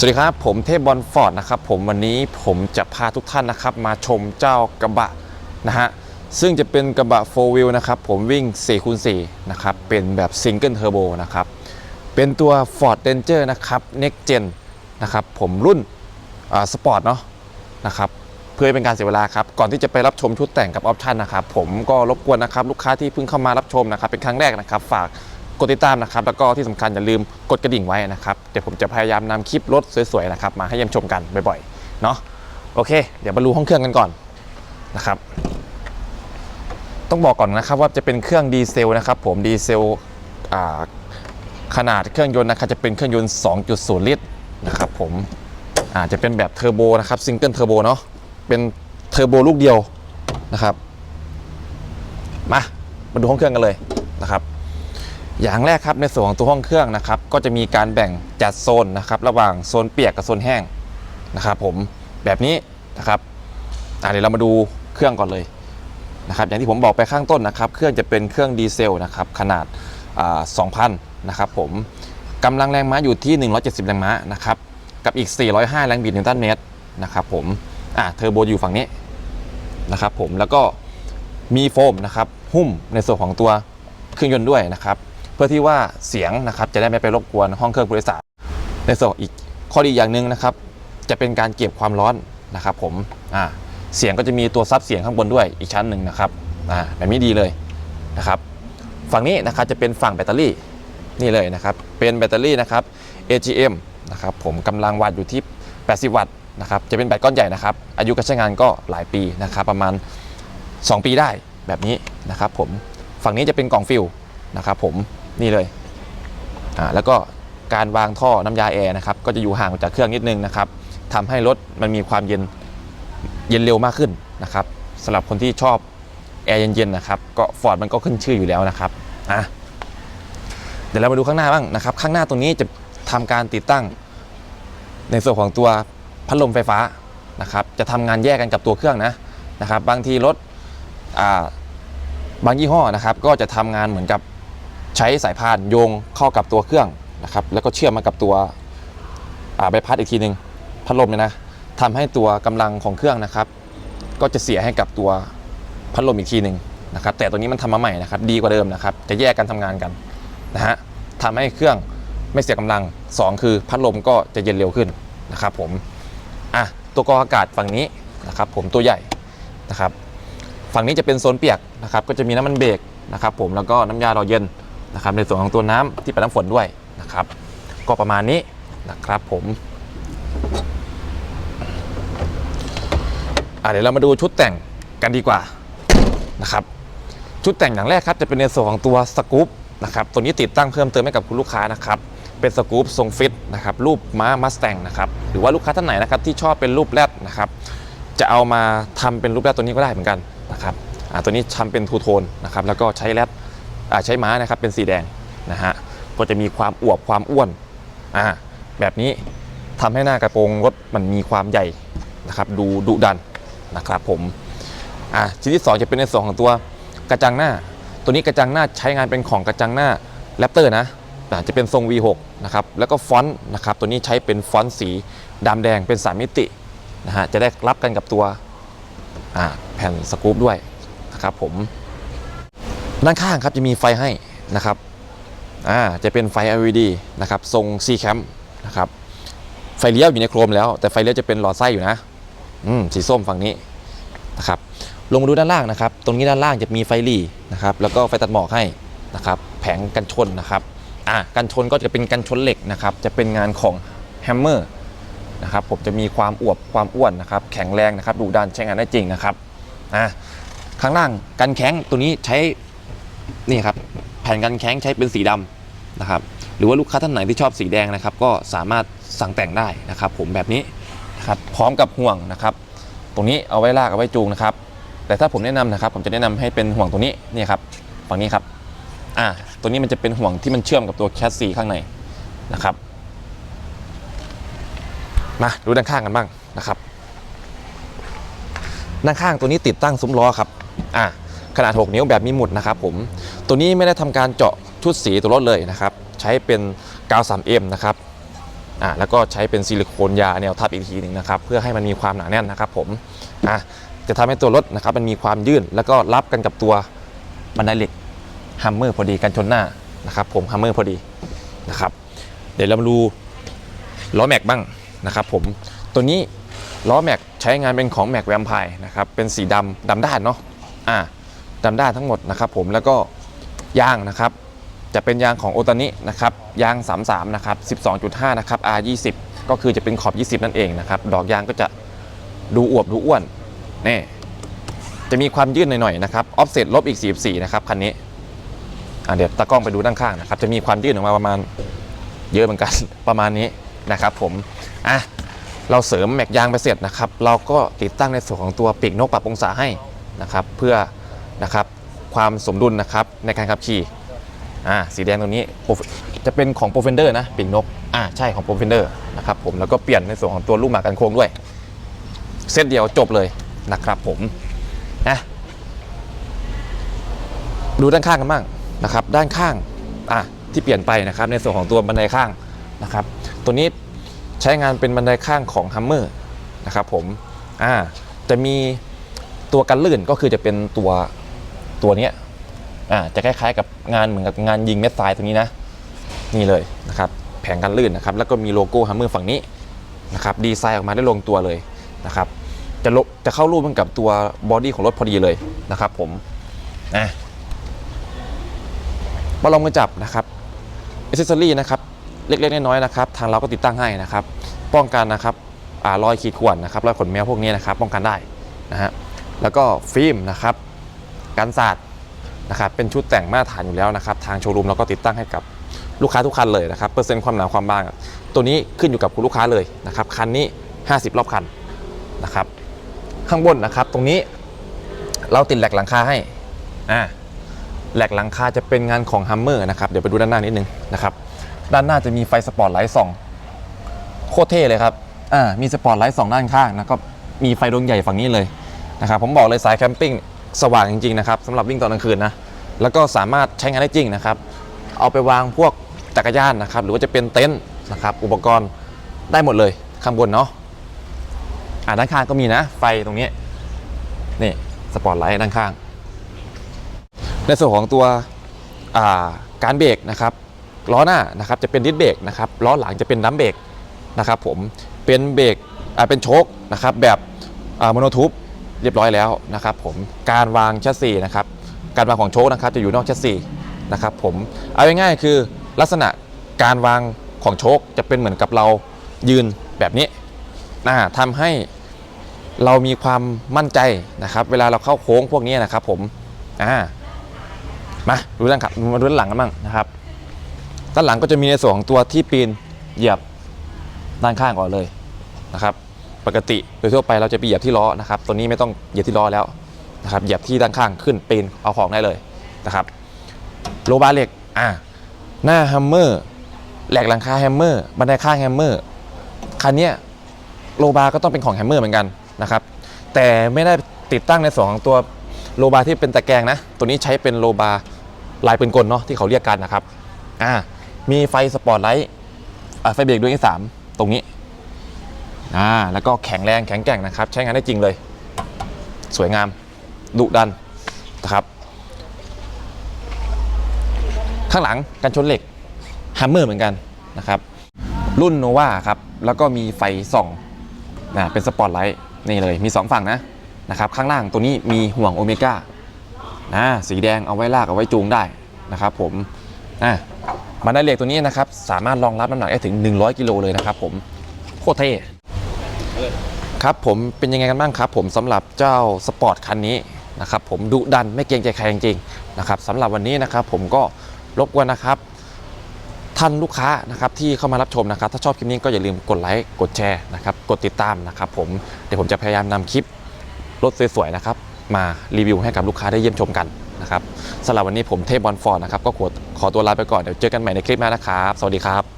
สวัสดีครับ ผมเทพบอลฟอร์ดนะครับผมวันนี้ผมจะพาทุกท่านนะครับ มาชมเจ้ากระบะนะฮะซึ่งจะเป็นกระบะ 4 wheel นะครับผมวิ่ง4คูณ4นะครับเป็นแบบซิงเกิลเทอร์โบนะครับเป็นตัว Ford Ranger นะครับ Next Gen นะครับผมรุ่นสปอร์ตเนาะนะครับเพื่อให้เป็นการเสียเวลาครับ ก่อนที่จะไปรับชมชุดแต่งกับออปชันนะครับผมก็รบกวนนะครับลูกค้าที่เพิ่งเข้ามารับชมนะครับเป็นครั้งแรกนะครับฝาก กดติดตามนะครับ แล้วก็ที่สำคัญอย่าลืมกดกระดิ่งไว้นะครับ เดี๋ยวผมจะพยายามนำคลิปรถสวยๆนะครับมาให้เยี่ยมชมกันบ่อยๆ เนาะโอเค เดี๋ยวมาดูห้องเครื่องกันก่อนนะครับ ต้องบอกก่อนนะครับว่าจะเป็นเครื่องดีเซลนะครับผมดีเซลอ่าขนาดเครื่องยนต์นะครับจะเป็นเครื่องยนต์ 2.0 ลิตรนะครับผมอาจจะเป็นแบบเทอร์โบนะครับซิงเกิลเทอร์โบเนาะเป็นเทอร์โบลูกเดียวนะครับ มา มาดูห้องเครื่องกันเลยนะครับ อย่างแรกครับในส่วนของตัวห้องเครื่องนะครับก็จะมีการแบ่งจัดโซนนะครับระหว่างโซนเปียกกับโซนแห้งนะครับผมแบบนี้นะครับอะเดี๋ยวเรามาดูเครื่องก่อนเลยนะครับอย่างที่ผมบอกไปข้างต้นนะครับเครื่องจะเป็นเครื่องดีเซลนะครับขนาดอ่า2,000นะครับผมกำลังแรงม้าอยู่ที่ 170 แรงม้านะครับกับอีก 405 แรงบิดนิวตันเมตรนะครับผมอะเทอร์โบอยู่ฝั่งนี้นะครับผมแล้วก็มีโฟมนะครับหุ้มในส่วนของตัวเครื่องยนต์ด้วยนะครับ พื่อที่ว่าเสียงนะครับจะได้ไม่ไปรบกวนห้องเครื่องผู้โดยสารในส่วนอีกข้อดีอย่างหนึ่งนะครับ จะเป็นการเก็บความร้อนนะครับ ผมอ่าเสียงก็จะมีตัวซับเสียงข้างบนด้วยอีกชั้นหนึ่งนะครับอ่าแบบนี้ดีเลยนะครับฝั่งนี้นะครับจะเป็นฝั่งแบตเตอรี่นี่เลยนะครับ เป็นแบตเตอรี่นะครับ AGM นะครับผมกำลังวัตต์อยู่ที่ 80 วัตต์นะครับจะเป็นแบตก้อนใหญ่นะครับ อายุการใช้งานก็หลายปีนะครับ ประมาณ 2 ปีได้แบบนี้นะครับ ผมฝั่งนี้จะเป็นกล่องฟิลนะครับ ผม นี่เลยอ่าแล้วก็การวางท่อน้ำยาแอร์นะครับก็จะอยู่ห่างจากเครื่องนิดนึงนะครับทำให้รถมันมีความเย็นเย็นเร็วมากขึ้นนะครับสำหรับคนที่ชอบแอร์เย็นๆนะครับก็ฟอร์ดมันก็ขึ้นชื่ออยู่แล้วนะครับอะเดี๋ยวเรามาดูข้างหน้าบ้างนะครับ ข้างหน้าตรงนี้จะทำการติดตั้ง ในส่วนของตัวพัดลมไฟฟ้านะครับ จะทำงานแยกกันกับตัวเครื่องนะนะครับ บางทีรถอ่าบางยี่ห้อนะครับ ก็จะทำงานเหมือนกับ ใช้สายพานโยงเข้ากับตัวเครื่องนะครับ แล้วก็เชื่อมมากับตัวอ่าใบพัดอีกทีหนึ่งพัดลมเนี่ยนะทำให้ตัวกำลังของเครื่องนะครับ ก็จะเสียให้กับตัวพัดลมอีกทีหนึ่งนะครับ แต่ตัวนี้มันทำมาใหม่นะครับ ดีกว่าเดิมนะครับ จะแยกกันทำงานกันนะฮะทำให้เครื่องไม่เสียกำลัง 2 คือพัดลมก็จะเย็นเร็วขึ้นนะครับ ผมอะตัวกรองอากาศฝั่งนี้นะครับ ผมตัวใหญ่นะครับ ฝั่งนี้จะเป็นโซนเปียกนะครับ ก็จะมีน้ำมันเบรกนะครับ ผมแล้วก็น้ำยาหล่อเย็น นะครับในส่วนของตัวน้ำที่เป็นน้ำฝนด้วยนะครับ ก็ประมาณนี้นะครับผมเดี๋ยวเรามาดูชุดแต่งกันดีกว่านะครับชุดแต่งอย่างแรกครับจะเป็นในส่วนของตัวสกู๊ปนะครับตัวนี้ติดตั้งเพิ่มเติมให้กับคุณลูกค้านะครับเป็นสกู๊ปทรงฟิตนะครับรูปม้ามัสแตงนะครับหรือว่าลูกค้าท่านไหนนะครับที่ชอบเป็นรูปแรดนะครับจะเอามาทำเป็นรูปแรดตัวนี้ก็ได้เหมือนกันนะครับตัวนี้ทำเป็นทูโทนนะครับแล้วก็ใช้แรด ใช้ม้านะครับเป็นสีแดงนะฮะก็จะมีความอวบความอ้วนอ่าแบบนี้ทำให้หน้ากระโปรงรถมันมีความใหญ่นะครับดูดุดันนะครับผมอ่าชิ้นที่สองจะเป็นในส่วนของตัวกระจังหน้า ตัวนี้กระจังหน้าใช้งานเป็นของกระจังหน้าแรปเตอร์นะจะเป็นทรง V6 นะครับแล้วก็ฟอนต์นะครับตัวนี้ใช้เป็นฟอนต์สีดำแดงเป็นสามมิตินะฮะจะได้รับกันกับตัวอ่าแผ่นสกู๊ปด้วยนะครับผม ด้านข้างครับจะมีไฟให้นะครับอ่าจะเป็นไฟ LED นะครับทรง C cam นะครับไฟเลี้ยวอยู่ในโครมแล้ว แต่ไฟเลี้ยวจะเป็นหลอดไส้อยู่นะอืมสีส้มฝั่งนี้นะครับลงมาดูด้านล่างนะครับ ตรงนี้ด้านล่างจะมีไฟหลีนะครับ แล้วก็ไฟตัดหมอกให้นะครับ แผงกันชนนะครับอะกันชนก็จะเป็นกันชนเหล็กนะครับ จะเป็นงานของแฮมเมอร์นะครับ ผมจะมีความอวบความอ้วนนะครับ แข็งแรงนะครับ ดูดันใช้งานได้จริงนะครับอะข้างล่างกันแข้งตัวนี้ใช้ นี่ครับแผ่นกันแข้งใช้เป็นสีดำนะครับหรือว่าลูกค้าท่านไหนที่ชอบสีแดงนะครับ ก็สามารถสั่งแต่งได้นะครับ ผมแบบนี้นะครับพร้อมกับห่วงนะครับ ตรงนี้เอาไว้ลากเอาไว้จูงนะครับ แต่ถ้าผมแนะนำนะครับ ผมจะแนะนำให้เป็นห่วงตรงนี้นี่ครับฝั่งนี้ครับอ่าตัวนี้มันจะเป็นห่วงที่มันเชื่อมกับตัวแคสซีข้างในนะครับมาดูด้านข้างกันบ้างนะครับ ด้านข้างตัวนี้ติดตั้งซุ้มล้อครับ อ่า ขนาด 6 นิ้วแบบมีหมุดนะครับผมตัวนี้ไม่ได้ทำการเจาะชุดสีตัวรถเลยนะครับ ใช้เป็นกาว 3M นะครับอ่าแล้วก็ใช้เป็นซิลิโคนยาแนวทับอีกทีหนึ่งนะครับเพื่อให้มันมีความหนาแน่นนะครับผมอะจะทำให้ตัวรถนะครับมันมีความยืดแล้วก็รับกันกับตัวบันไดเหล็กฮัมเมอร์พอดีกันชนหน้านะครับผมฮัมเมอร์พอดีนะครับเดี๋ยวเรามาดูล้อแม็กบ้างนะครับผมตัวนี้ล้อแม็กใช้งานเป็นของแม็กแวมไพร์นะครับเป็นสีดำดำด้านเนาะอ่า ดำด้าทั้งหมดนะครับผมแล้วก็ยางนะครับ จะเป็นยางของโอตานินะครับยาง 33 นะครับ 12.5 นะครับ R20 ก็คือจะเป็นขอบ 20 นั่นเองนะครับ ดอกยางก็จะดูอวบดูอ้วนนี่จะมีความยืดหน่อยๆนะครับออฟเซ็ตลบอีก 44 นะครับคันนี้อะเดี๋ยวตากล้องไปดูด้านข้างนะครับ จะมีความยืดออกมาประมาณเยอะเหมือนกันประมาณนี้นะครับผมอะเราเสริมแม็กยางไปเสร็จนะครับ เราก็ติดตั้งในส่วนของตัวปีกนกปรับองศาให้นะครับ เพื่อ นะครับความสมดุลนะครับในการขับขี่อ่าสีแดงตรงนี้จะเป็นของ p r o f e n d e r นะปีกนกอ่าใช่ของ p r o f e n d e r นะครับผมแล้วก็เปลี่ยนในส่วนของตัวลูกหมากันโค้งด้วยเซตเดียวจบเลยนะครับผมนะดูด้านข้างกันบ้างนะครับ ด้านข้างอะที่เปลี่ยนไปนะครับ ในส่วนของตัวบันไดข้างนะครับ ตัวนี้ใช้งานเป็นบันไดข้างของ Hummer นะครับผมอ่าจะมีตัวกันลื่นก็คือจะเป็นตัว ตัวเนี้ยอ่าจะคล้ายๆกับงานเหมือนกับงานยิงเม็ดทรายตรงนี้นะ นี่เลยนะครับแผงกันลื่นนะครับ แล้วก็มีโลโก้ฮัมเมอร์ฝั่งนี้นะครับดีไซน์ออกมาได้ลงตัวเลยนะครับ จะลจะเข้ารูปมันกับตัวบอดี้ของรถพอดีเลยนะครับ ผมอะมาลองมือจับนะครับอิเซอรี่นะครับเล็กๆน้อยๆนะครับ ทางเราก็ติดตั้งให้นะครับ ป้องกันนะครับอรอยขีดข่วนนะครับรอยขนแมวพวกนี้นะครับ ป้องกันได้นะฮะแล้วก็ฟิล์มนะครับ กันสาดนะครับเป็นชุดแต่งมาตรฐานอยู่แล้วนะครับทางโชว์รูมเราก็ติดตั้งให้กับลูกค้าทุกคันเลยนะครับเปอร์เซ็นต์ความหนาความบาง ตัวนี้ขึ้นอยู่กับคุณลูกค้าเลยนะครับคันนี้ 50 รอบคันนะครับข้างบนนะครับตรงนี้เราติดแหลกหลังคาให้อ่าแหลกหลังคาจะเป็นงานของ Hummer นะครับเดี๋ยวไปดูด้านหน้านิดนึงนะครับด้านหน้าจะมีไฟสปอร์ตไลท์ส่องโคตรเท่เลยครับอ่ามีสปอร์ตไลท์สองด้านข้างแล้วก็มีไฟดวงใหญ่ฝั่งนี้เลยนะครับผมบอกเลยสายแคมปิ้ง สว่างจริงๆนะครับสำหรับวิ่งตอนกลางคืนนะแล้วก็สามารถใช้งานได้จริงนะครับ เอาไปวางพวกจักรยานนะครับ หรือว่าจะเป็นเต็นท์นะครับ อุปกรณ์ได้หมดเลยข้างบนเนาะอ่าด้านข้างก็มีนะไฟตรงนี้นี่สปอตไลท์ด้านข้าง ในส่วนของตัวาการเบรกนะครับล้อหน้านะครับจะเป็นดิสเบรกนะครับล้อหลังจะเป็นดัมเบรกนะครับผมเป็นเบรกอ่าเป็นโชคนะครับแบบโมโนทูบ เรียบร้อยแล้วนะครับผมการวางแชสซีนะครับการวางของโชคนะครับจะอยู่นอกแชสซีนะครับผมเอาง่ายๆคือลักษณะการวางของโชคจะเป็นเหมือนกับเรายืนแบบนี้นะทำให้เรามีความมั่นใจนะครับ เวลาเราเข้าโค้งพวกนี้นะครับ ผมอ่ามาดูด้านขับมาดูด้านหลังกันบ้างนะครับด้านหลังก็จะมีในส่วนของตัวที่ปีนเหยียบด้านข้างก่อนเลยนะครับ ปกติโดยทั่วไปเราจะไปเหยียบที่ล้อนะครับตัวนี้ไม่ต้องเหยียบที่ล้อแล้วนะครับเหยียบที่ด้านข้างขึ้นปีนเอาของได้เลยนะครับโลบาร์เหล็กอ่าหน้าแฮมเมอร์แหลกหลังคาแฮมเมอร์บันไดข้างแฮมเมอร์คันนี้โลบาร์ก็ต้องเป็นของแฮมเมอร์เหมือนกันนะครับแต่ไม่ได้ติดตั้งในส่วนของตัวโลบาร์ที่เป็นตะแกรงนะ ตัวนี้ใช้เป็นโลบาร์ลายปืนกลเนาะที่เขาเรียกกันนะครับอ่ามีไฟสปอร์ตไลท์ไฟเบรกดวงที่สามตรงนี้ อ่าแล้วก็แข็งแรงแข็งแกร่งนะครับ ใช้งานได้จริงเลย สวยงามดุดันนะครับ ข้างหลังกันชนเหล็กฮัมเมอร์เหมือนกันนะครับ รุ่นโนวาครับ แล้วก็มีไฟส่องนะเป็นสปอตไลท์นี่เลยมี 2 ฝั่งนะนะครับข้างล่างตัวนี้มีห่วงโอเมก้านะสีแดงเอาไว้ลากเอาไว้จูงได้นะครับผมอะบันไดเหล็กตัวนี้นะครับ สามารถรองรับน้ำหนักได้ถึง 100 กิโลเลยนะครับผมโคตรเท่ ครับผมเป็นยังไงกันบ้างครับ ผมสำหรับเจ้าสปอร์ตคันนี้นะครับผมดุดันไม่เกรงใจใครจริงๆนะครับสำหรับวันนี้นะครับผมก็รบกวนนะครับ ท่านลูกค้านะครับที่เข้ามารับชมนะครับ ถ้าชอบคลิปนี้ก็อย่าลืมกดไลค์กดแชร์นะครับกดติดตามนะครับผมเดี๋ยวผมจะพยายามนำคลิปรถสวยๆนะครับมารีวิวให้กับลูกค้าได้เยี่ยมชมกันนะครับสำหรับวันนี้ผมเทพบอลฟอร์ดนะครับก็ขอขอตัวลาไปก่อนเดี๋ยวเจอกันใหม่ในคลิปหน้านะครับ สวัสดีครับ